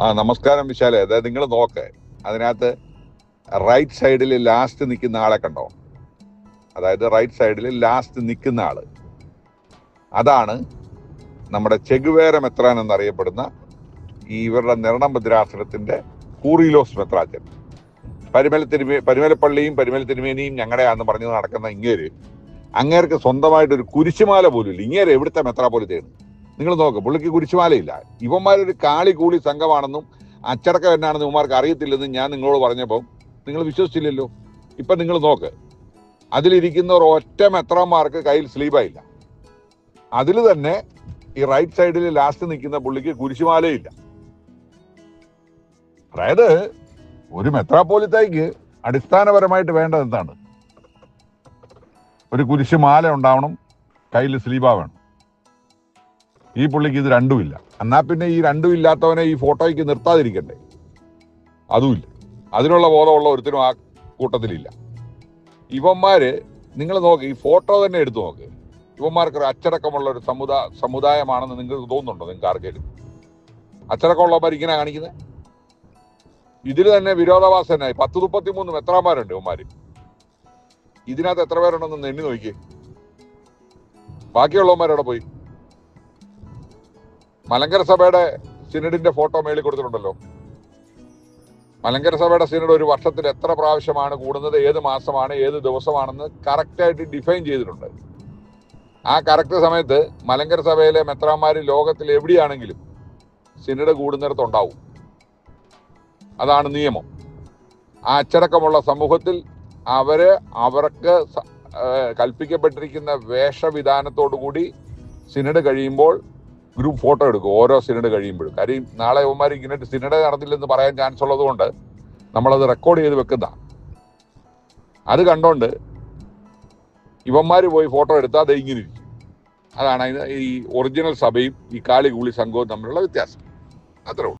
ആ നമസ്കാരം വിശാലെ. അതായത് നിങ്ങൾ നോക്ക്. അതിനകത്ത് റൈറ്റ് സൈഡിൽ ലാസ്റ്റ് നിൽക്കുന്ന ആളെ കണ്ടോ? അതായത് റൈറ്റ് സൈഡിൽ ലാസ്റ്റ് നിൽക്കുന്ന ആൾ അതാണ് നമ്മുടെ ചെഗുവേര മെത്രാൻ എന്നറിയപ്പെടുന്ന ഈ ഇവരുടെ നിർണം ഭദ്രാസനത്തിന്റെ കൂറിലോസ് മെത്രാച്ചൻ പരിമല തിരുമേ പരിമലപ്പള്ളിയും പരിമല തിരുമേനിയും ഞങ്ങളുടെയാന്ന് പറഞ്ഞ് നടക്കുന്ന ഇങ്ങേര്. അങ്ങേർക്ക് സ്വന്തമായിട്ടൊരു കുരിശുമാല പോലും ഇല്ല ഇങ്ങേര് എവിടുത്തെ മെത്രാപോലിത്തയാണ്? നിങ്ങൾ നോക്ക് പുള്ളിക്ക് കുരിശുമാലയില്ല. ഇവന്മാരൊരു കാളി കൂളി സംഘമാണെന്നും അച്ചടക്കം എന്നാണെന്ന് ഇവന്മാർക്ക് അറിയത്തില്ലെന്നും ഞാൻ നിങ്ങളോട് പറഞ്ഞപ്പോൾ നിങ്ങൾ വിശ്വസിച്ചില്ലല്ലോ? ഇപ്പം നിങ്ങൾ നോക്ക് അതിലിരിക്കുന്നവർ ഒറ്റ മെത്രന്മാർക്ക് കയ്യിൽ സ്ലീപ്പായില്ല അതിൽ തന്നെ ഈ റൈറ്റ് സൈഡിൽ ലാസ്റ്റ് നിൽക്കുന്ന പുള്ളിക്ക് കുരിശുമാലയില്ല. അതായത് ഒരു മെത്രാപ്പോലിത്തേക്ക് അടിസ്ഥാനപരമായിട്ട് വേണ്ടത് എന്താണ്? ഒരു കുരിശുമാല ഉണ്ടാവണം കയ്യിൽ സ്ലീബ ഈ പുള്ളിക്ക് ഇത് രണ്ടുമില്ല. എന്നാൽ പിന്നെ ഈ രണ്ടും ഇല്ലാത്തവനെ ഈ ഫോട്ടോയ്ക്ക് നിർത്താതിരിക്കണ്ടേ? അതുമില്ല. അതിനുള്ള ബോധമുള്ള ഒരുത്തരും ആ കൂട്ടത്തിലില്ല. ഇവന്മാര് നിങ്ങൾ നോക്ക് ഈ ഫോട്ടോ തന്നെ എടുത്തു നോക്ക്. ഇവന്മാർക്ക് ഒരു അച്ചടക്കമുള്ള ഒരു സമുദായ സമുദായമാണെന്ന് നിങ്ങൾക്ക് തോന്നുന്നുണ്ടോ നിങ്ങൾക്ക് ആർക്കെങ്കിലും അച്ചടക്കമുള്ളവന്മാർ ഇങ്ങനെ കാണിക്കുന്നത് ഇതിൽ തന്നെ വിരോധാഭാസനായി. പത്ത് മുപ്പത്തി മൂന്ന് മെത്രാന്മാരുണ്ട് ഇവന്മാര്? ഇതിനകത്ത് എത്ര പേരുണ്ടെന്ന് എണ്ണി നോക്കിയേ. ബാക്കിയുള്ളവന്മാരവിടെ പോയി? മലങ്കര സഭയുടെ സിനഡിന്റെ ഫോട്ടോ മേളിൽ കൊടുത്തിട്ടുണ്ടല്ലോ. മലങ്കര സഭയുടെ സിനഡ് ഒരു വർഷത്തിൽ എത്ര പ്രാവശ്യമാണ് കൂടുന്നത് ഏത് മാസമാണ് ഏത് ദിവസമാണെന്ന് കറക്റ്റായിട്ട് ഡിഫൈൻ ചെയ്തിട്ടുണ്ട്. ആ കറക്റ്റ് സമയത്ത് മലങ്കര സഭയിലെ മെത്രാന്മാർ ലോകത്തിൽ എവിടെയാണെങ്കിലും സിനഡ് കൂടുന്നിടത്തുണ്ടാവും അതാണ് നിയമം. ആ അച്ചടക്കമുള്ള സമൂഹത്തിൽ അവർ അവർക്ക് കൽപ്പിക്കപ്പെട്ടിരിക്കുന്ന വേഷവിധാനത്തോടു കൂടി സിനഡ് കഴിയുമ്പോൾ ഗ്രൂപ്പ് ഫോട്ടോ എടുക്കും ഓരോ സിനിമ കഴിയുമ്പോഴും. കാര്യം നാളെ ഇവന്മാർ ഇങ്ങനെ സിനിമ നടന്നില്ലെന്ന് പറയാൻ ചാൻസ് ഉള്ളത് കൊണ്ട് നമ്മളത് റെക്കോർഡ് ചെയ്ത് വെക്കുന്ന അത് കണ്ടോണ്ട് ഇവന്മാർ പോയി ഫോട്ടോ എടുത്താൽ അത് ഇങ്ങനെ ഇരിക്കും. അതാണ് ഈ ഒറിജിനൽ സഭയും ഈ കാളികൂളി സംഘവും തമ്മിലുള്ള വ്യത്യാസം. അത്രേ ഉള്ളൂ.